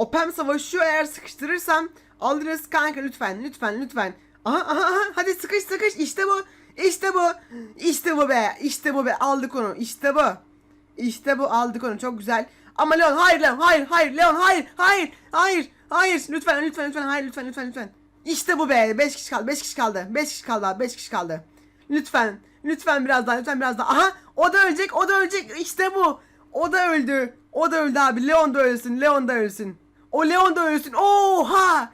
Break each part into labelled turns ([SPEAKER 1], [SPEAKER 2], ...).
[SPEAKER 1] Opem savaşıyor eğer sıkıştırırsam alırız kanka lütfen lütfen lütfen. Aha aha aha hadi sıkış sıkış işte bu. İşte bu. İşte bu be. İşte bu be. Aldık onu. İşte bu. İşte bu aldık onu. Çok güzel. Ama Leon hayır Leon hayır hayır Leon hayır hayır hayır hayır lütfen lütfen lütfen hayır lütfen lütfen lütfen. İşte bu be. 5 kişi kaldı. 5 kişi kaldı. 5 kişi kaldı abi. 5 kişi kaldı. Lütfen. Lütfen biraz daha. Lütfen biraz daha. Aha o da ölecek. O da ölecek. İşte bu. O da öldü. O da öldü abi. Leon da ölsün. Leon da ölsün. O Leon da ölsün. Oha!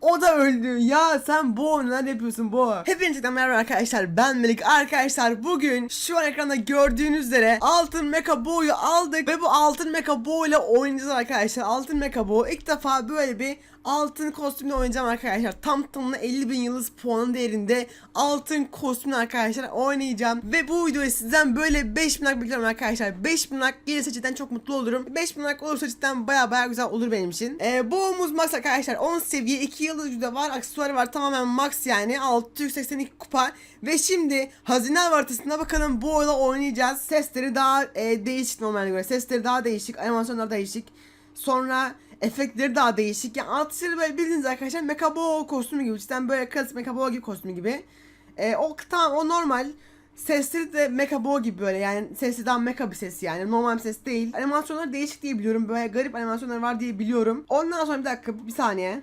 [SPEAKER 1] O da öldü. Ya sen bu neler yapıyorsun bu? Hepinize merhaba arkadaşlar. Ben Melik. Arkadaşlar bugün şu an ekranda gördüğünüz üzere altın mecha boğu aldık ve bu altın mecha boğu ile oynayacağız arkadaşlar. Altın mecha boğu ilk defa böyle bir altın kostümle oynayacağım arkadaşlar. Tam tamına 50 bin yıldız puanın değerinde altın kostümle arkadaşlar oynayacağım. Ve bu videoyu sizden böyle 5 bin like bekliyorum arkadaşlar. 5 bin like gelirse cidden çok mutlu olurum. 5 bin like olursa cidden baya baya güzel olur benim için. Ee, boğumuz max arkadaşlar 10 seviye 2 yıldız gücü var. Aksesuarı var tamamen max yani 682 kupa. Ve şimdi hazine haritasına bakalım bu oyla oynayacağız. Sesleri daha e, değişik normalde göre. Sesleri daha değişik. Animasyonlar değişik. Sonra efektleri daha değişik. Yani altı seri böyle bildiğiniz arkadaşlar Mekabo kostümü gibi. Cidden böyle klasik Mekabo gibi kostümü gibi. E, o tamam o normal. Sesleri de Mekabo gibi böyle yani sesi daha meka bir ses yani normal bir ses değil. Animasyonları değişik diye biliyorum böyle garip animasyonlar var diye biliyorum. Ondan sonra bir dakika bir saniye.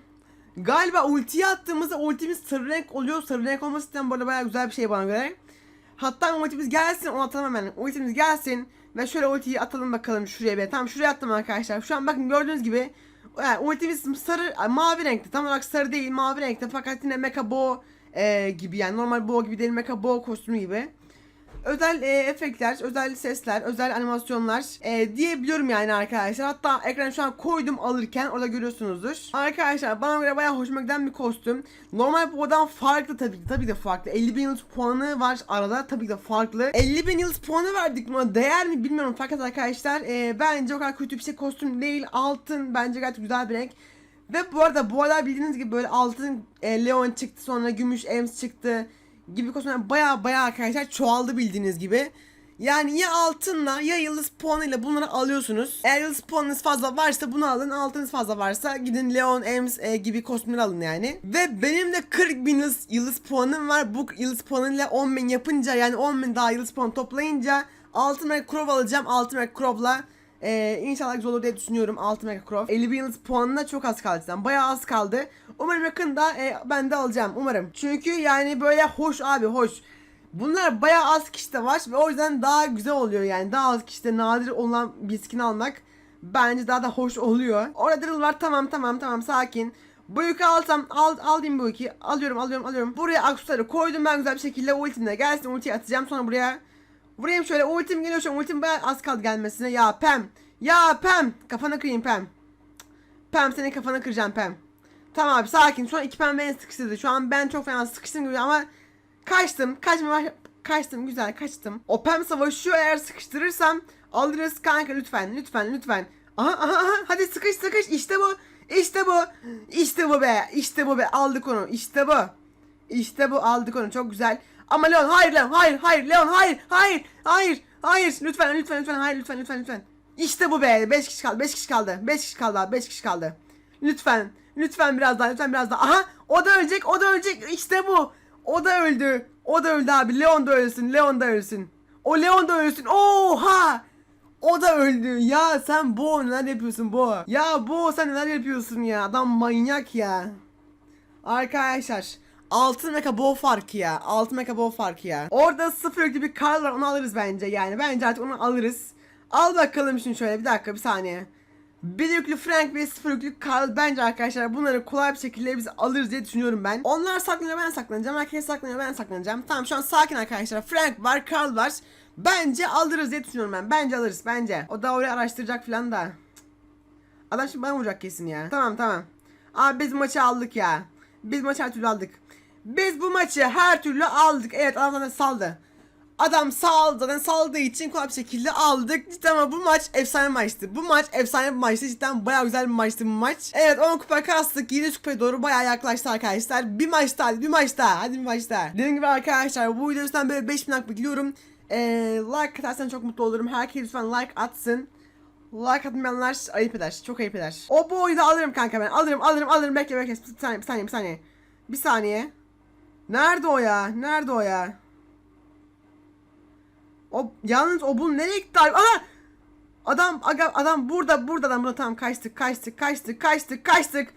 [SPEAKER 1] Galiba ultiyi attığımızda ultimiz sarı renk oluyor. Sarı renk olması cidden arada bayağı güzel bir şey bana göre. Hatta ultimiz gelsin onu atalım hemen. Ultimiz gelsin ve şöyle ultiyi atalım bakalım şuraya bir. Tam şuraya attım arkadaşlar. Şu an bakın gördüğünüz gibi yani ultimiz sarı mavi renkte. Tam olarak sarı değil mavi renkte fakat yine mecha bo e, gibi yani normal bo gibi değil mecha bo kostümü gibi. Özel e, efektler, özel sesler, özel animasyonlar e, diyebiliyorum yani arkadaşlar. Hatta ekran şu an koydum alırken orada görüyorsunuzdur. Arkadaşlar bana göre bayağı hoşuma giden bir kostüm. Normal bodan farklı tabii ki. Tabii de farklı. 50 bin yıldız puanı var arada. Tabii ki de farklı. 50 bin yıldız puanı verdik buna. Değer mi bilmiyorum. Fakat arkadaşlar e, bence o kadar kötü bir şey kostüm değil. Altın bence gayet güzel bir renk. Ve bu arada bu aralar bildiğiniz gibi böyle altın e, Leon çıktı sonra gümüş Ems çıktı gibi kostümler baya baya arkadaşlar çoğaldı bildiğiniz gibi. Yani ya altınla ya yıldız puanıyla bunları alıyorsunuz. Eğer yıldız puanınız fazla varsa bunu alın. Altınız fazla varsa gidin Leon, Ems e, gibi kostümleri alın yani. Ve benim de 40 bin yıldız, yıldız puanım var. Bu yıldız puanıyla 10 bin yapınca yani 10 bin daha yıldız puan toplayınca altın ve Crow alacağım. Altın ve Crow'la ee, inşallah güzel olur diye düşünüyorum altın Mega Crow. 50 bin puanına çok az kaldı zaten. Bayağı az kaldı. Umarım yakında e, ben de alacağım. Umarım. Çünkü yani böyle hoş abi hoş. Bunlar bayağı az kişide var ve o yüzden daha güzel oluyor yani. Daha az kişide nadir olan bir skin almak bence daha da hoş oluyor. Orada drill var tamam tamam tamam sakin. Bu yükü alsam al, alayım bu yükü. Alıyorum alıyorum alıyorum. Buraya aksesuarı koydum ben güzel bir şekilde ultimle gelsin ultiyi atacağım sonra buraya Vurayım şöyle? Ultim geliyor şu an ultim bayağı az kaldı gelmesine. Ya Pem Ya Pem. Kafana kırayım Pem. Pem senin kafana kıracağım Pem. Tamam abi sakin. Şu iki Pem beni sıkıştırdı. Şu an ben çok fena sıkıştım gibi ama Kaçtım kaçma kaçtım güzel kaçtım. O Pem savaşıyor eğer sıkıştırırsam Alırız kanka. Lütfen lütfen lütfen. Aha aha aha. Hadi sıkış sıkış. İşte bu işte bu. İşte bu be işte bu be. Aldık onu işte bu. İşte bu aldık onu. Çok güzel. Ama Leon hayır Leon hayır hayır Leon hayır hayır hayır hayır lütfen lütfen lütfen hayır lütfen lütfen lütfen. İşte bu be 5 kişi kaldı 5 kişi kaldı 5 kişi kaldı abi 5 kişi kaldı. Lütfen lütfen biraz daha lütfen biraz daha. Aha o da ölecek o da ölecek işte bu. O da öldü. O da öldü abi. Leon da ölsün. Leon da ölsün. O Leon da ölsün. Oha! O da öldü. Ya sen bu neler yapıyorsun bu? Ya bu sen neler yapıyorsun ya? Adam manyak ya. Arkadaşlar Altın meka bow farkı ya. Altın meka bow farkı ya. Orada sıfır yüklü bir Karl var onu alırız bence yani. Bence artık onu alırız. Al bakalım şimdi şöyle bir dakika bir saniye. Bir yüklü Frank ve sıfır yüklü Karl bence arkadaşlar bunları kolay bir şekilde biz alırız diye düşünüyorum ben. Onlar saklanıyor ben saklanacağım. Herkes saklanıyor ben saklanacağım. Tamam şu an sakin arkadaşlar. Frank var Karl var. Bence alırız diye düşünüyorum ben. Bence alırız bence. O da oraya araştıracak falan da. Adam şimdi bana vuracak kesin ya. Tamam tamam. Abi biz maçı aldık ya. Biz maçı her türlü aldık. Biz bu maçı her türlü aldık. Evet adam saldı. Adam saldı zaten saldığı için kolay bir şekilde aldık. Cidden ama bu maç efsane maçtı. Bu maç efsane bir maçtı. Cidden bayağı güzel bir maçtı bu maç. Evet 10 kupa kastık. 7 kupaya doğru bayağı yaklaştı arkadaşlar. Bir maçta hadi bir maçta. Hadi bir maçta. Dediğim gibi arkadaşlar bu videodan böyle 5000 like bekliyorum. Ee, like atarsan çok mutlu olurum. Herkes lütfen like atsın. Like atmayanlar ayıp eder. Çok ayıp eder. O boyu da alırım kanka ben. Alırım alırım alırım. Bekle bekle. Bir saniye bir saniye bir saniye. Bir saniye. Nerede o ya? Nerede o ya? O yalnız o bunu nereye gitti? Aha! Adam aga, adam burada burada adam burada tamam kaçtık kaçtık kaçtık kaçtık kaçtık.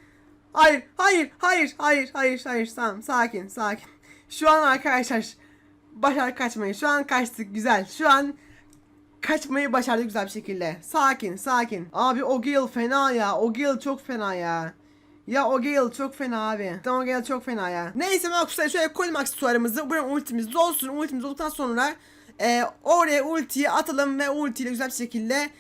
[SPEAKER 1] Hayır hayır hayır hayır hayır hayır tamam sakin sakin. Şu an arkadaşlar başardık kaçmayı. Şu an kaçtık güzel. Şu an kaçmayı başardık güzel bir şekilde. Sakin sakin. Abi o Gale fena ya. O Gale çok fena ya. Ya o Gale çok fena abi. Tamam o Gale çok fena ya. Neyse arkadaşlar şöyle koyalım aksesuarımızı. Buraya ultimiz olsun. Ultimiz olduktan sonra e, oraya ultiyi atalım ve ultiyle güzel bir şekilde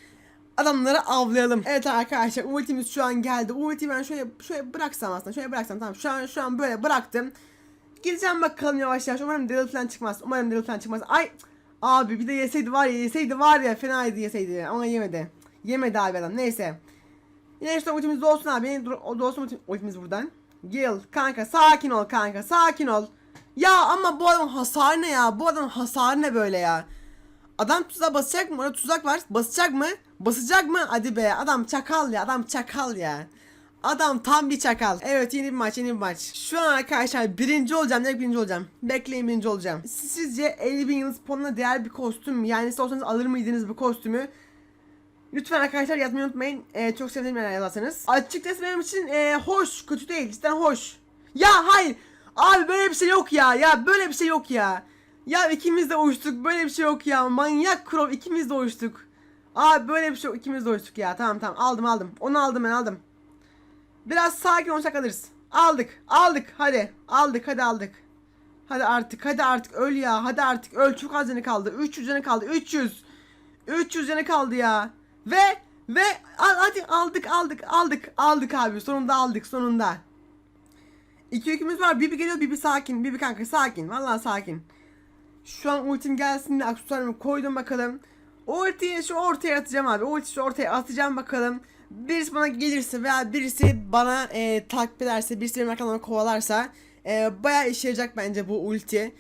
[SPEAKER 1] adamları avlayalım. Evet arkadaşlar ultimiz şu an geldi. Ultiyi ben şöyle şöyle bıraksam aslında. Şöyle bıraksam tamam. Şu an şu an böyle bıraktım. Gideceğim bakalım yavaş yavaş. Umarım falan çıkmaz. Umarım falan çıkmaz. Ay abi bir de yeseydi var ya yeseydi var ya fenaydı yeseydi ama yemedi. Yemedi abi adam. Neyse. Yine işte ultimiz de olsun abi. Dur, o da olsun ulti- ultimiz buradan. Gil kanka sakin ol kanka sakin ol. Ya ama bu adam hasar ne ya? Bu adam hasar ne böyle ya? Adam tuzağa basacak mı? Orada tuzak var. Basacak mı? Basacak mı? Hadi be. Adam çakal ya. Adam çakal ya. Adam tam bir çakal. Evet yeni bir maç yeni bir maç. Şu an arkadaşlar birinci olacağım. Ne birinci olacağım? Bekleyin birinci olacağım. Sizce 50 bin yıldız puanına değer bir kostüm? Yani siz olsanız alır mıydınız bu kostümü? Lütfen arkadaşlar yazmayı unutmayın. Ee, çok sevinirim eğer yazarsanız. Açıkçası benim için ee, hoş. Kötü değil. Cidden hoş. Ya hayır. Abi böyle bir şey yok ya. Ya böyle bir şey yok ya. Ya ikimiz de uyuştuk. Böyle bir şey yok ya. Manyak Krov ikimiz de uyuştuk. Abi böyle bir şey yok. İkimiz de uyuştuk ya. Tamam tamam aldım aldım. Onu aldım ben aldım. Biraz sakin olsak alırız. Aldık. Aldık. Hadi. Aldık. Hadi aldık. Hadi artık. Hadi artık. Öl ya. Hadi artık. Öl. Çok az canı kaldı. 300 canı kaldı. 300. 300 canı kaldı ya. Ve ve al, hadi aldık aldık aldık aldık abi. Sonunda aldık sonunda. İki yükümüz var. Bibi geliyor. Bibi sakin. Bibi kanka sakin. Vallahi sakin. Şu an ultim gelsin de aksesuarımı koydum bakalım. Ultiyi şu ortaya atacağım abi. Ultiyi şu ortaya atacağım bakalım. Birisi bana gelirse veya birisi bana e, takip ederse, birisi benim arkamdan kovalarsa e, bayağı işe yarayacak bence bu ulti.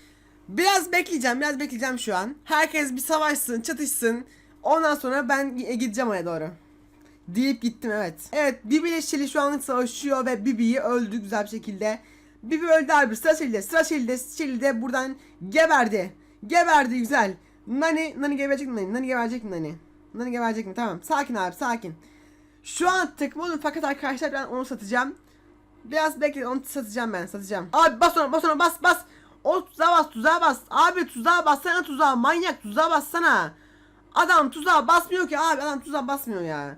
[SPEAKER 1] Biraz bekleyeceğim, biraz bekleyeceğim şu an. Herkes bir savaşsın, çatışsın. Ondan sonra ben e, gideceğim oraya doğru. Deyip gittim evet. Evet Bibi ile Shelly şu an savaşıyor ve Bibi'yi öldü güzel bir şekilde. Bibi öldü abi sıra Shelly'de sıra Shelly'de Shelly de buradan geberdi. Geberdi güzel. Nani, Nani geberecek mi Nani? Nani geberecek mi Nani? Nani geberecek mi? Tamam sakin abi sakin. Şu an takım fakat arkadaşlar ben onu satacağım. Biraz bekle onu satacağım ben satacağım. Abi bas ona bas ona bas bas. O tuzağa bas tuzağa bas. Abi tuzağa bassana tuzağa manyak tuzağa bassana. Adam tuzağa basmıyor ki abi adam tuzağa basmıyor ya.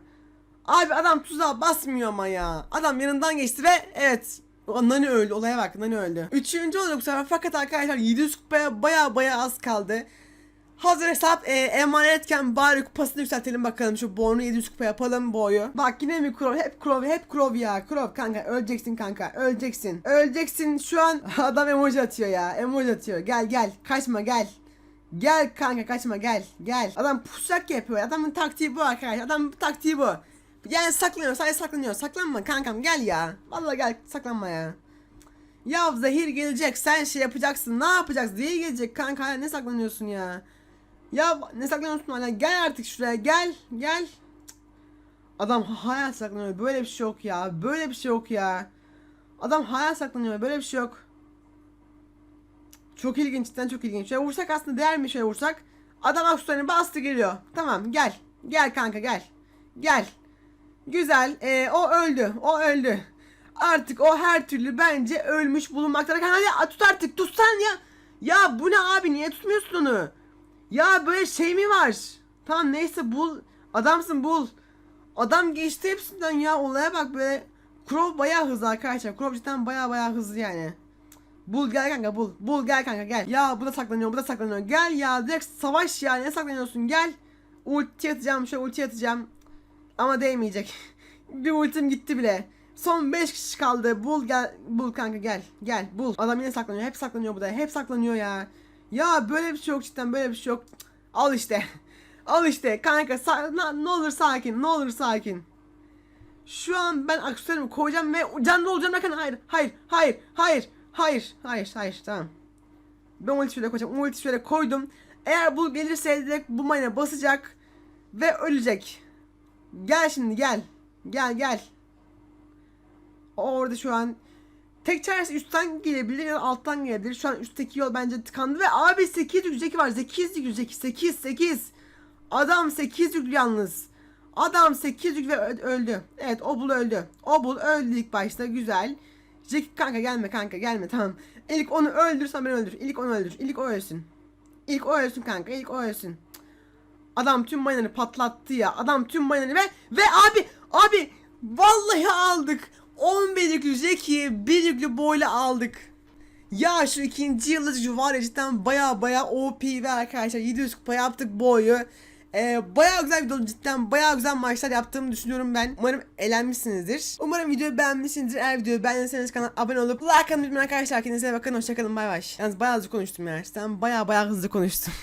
[SPEAKER 1] Abi adam tuzağa basmıyor ama ya. Adam yanından geçti ve evet. Nani öldü olaya bak Nani öldü. Üçüncü oldu bu sefer fakat arkadaşlar 700 kupaya baya baya az kaldı. Hazır hesap e, emanetken bari kupasını yükseltelim bakalım şu boğunu 700 kupa yapalım boyu. Bak yine mi Krov hep Krov hep Krov ya Krov kanka öleceksin kanka öleceksin. Öleceksin şu an adam emoji atıyor ya emoji atıyor gel gel kaçma gel. Gel kanka kaçma gel gel. Adam pusacak yapıyor adamın taktiği bu arkadaşlar adamın taktiği bu. Yani saklanıyor sadece saklanıyor saklanma kankam gel ya. Vallahi gel saklanma ya. Ya zehir gelecek sen şey yapacaksın ne yapacaksın zehir gelecek kanka ne saklanıyorsun ya. Ya ne saklanıyorsun hala gel artık şuraya gel gel. Adam hala saklanıyor böyle bir şey yok ya böyle bir şey yok ya. Adam hala saklanıyor böyle bir şey yok. Çok ilginç cidden çok ilginç. Şöyle vursak aslında değer mi şöyle vursak. Adam aksularını bastı geliyor. Tamam gel. Gel kanka gel. Gel. Güzel. Ee, o öldü. O öldü. Artık o her türlü bence ölmüş bulunmakta. Hadi tut artık tutsan ya. Ya bu ne abi niye tutmuyorsun onu? Ya böyle şey mi var? Tamam neyse bul. Adamsın bul. Adam geçti hepsinden ya olaya bak böyle. Crow bayağı hızlı arkadaşlar. Crow cidden bayağı bayağı hızlı yani. Bul gel kanka bul. Bul gel kanka gel. Ya bu da saklanıyor bu da saklanıyor. Gel ya direkt savaş ya ne saklanıyorsun gel. Ulti atacağım şöyle ulti atacağım. Ama değmeyecek. Bir ultim gitti bile. Son 5 kişi kaldı. Bul gel. Bul kanka gel. Gel bul. Adam yine saklanıyor. Hep saklanıyor burada. Hep saklanıyor ya. Ya böyle bir şey yok cidden böyle bir şey yok. Al işte. Al işte kanka ne olur sakin ne olur sakin. Şu an ben aksesuarımı koyacağım ve canlı olacağım derken hayır hayır hayır hayır hayır hayır hayır tamam. Ben ulti şöyle koyacağım. Ulti şöyle koydum. Eğer bu gelirse direkt bu mayına basacak ve ölecek. Gel şimdi gel. Gel gel. O orada şu an tek çaresi üstten gelebilir ya alttan gelebilir. Şu an üstteki yol bence tıkandı ve abi 8 yüklü Zeki var. 8 yüklü Zeki 8 8. Adam 8 yüklü yalnız. Adam 8 yüklü ve öldü. Evet Obul öldü. Obul öldü ilk başta güzel. Zeki kanka gelme kanka gelme tamam. İlk onu öldürsen beni öldür. İlk onu öldür. İlk o ölsün. İlk o ölsün kanka. İlk o ölsün. Adam tüm mayınları patlattı ya. Adam tüm mayınları ve ve abi abi vallahi aldık. 11 yüklü Zeki 1 yüklü boyla aldık. Ya şu ikinci yıldızcı var ya cidden baya baya OP ve arkadaşlar 700 kupa yaptık boyu. Ee, baya güzel bir dolu cidden baya güzel maçlar yaptığımı düşünüyorum ben. Umarım eğlenmişsinizdir. Umarım videoyu beğenmişsinizdir. Eğer videoyu beğendiyseniz kanala abone olup like atmayı unutmayın arkadaşlar. Kendinize bakın. Hoşçakalın bay bay. Yalnız baya hızlı konuştum ya. Cidden baya baya hızlı konuştum.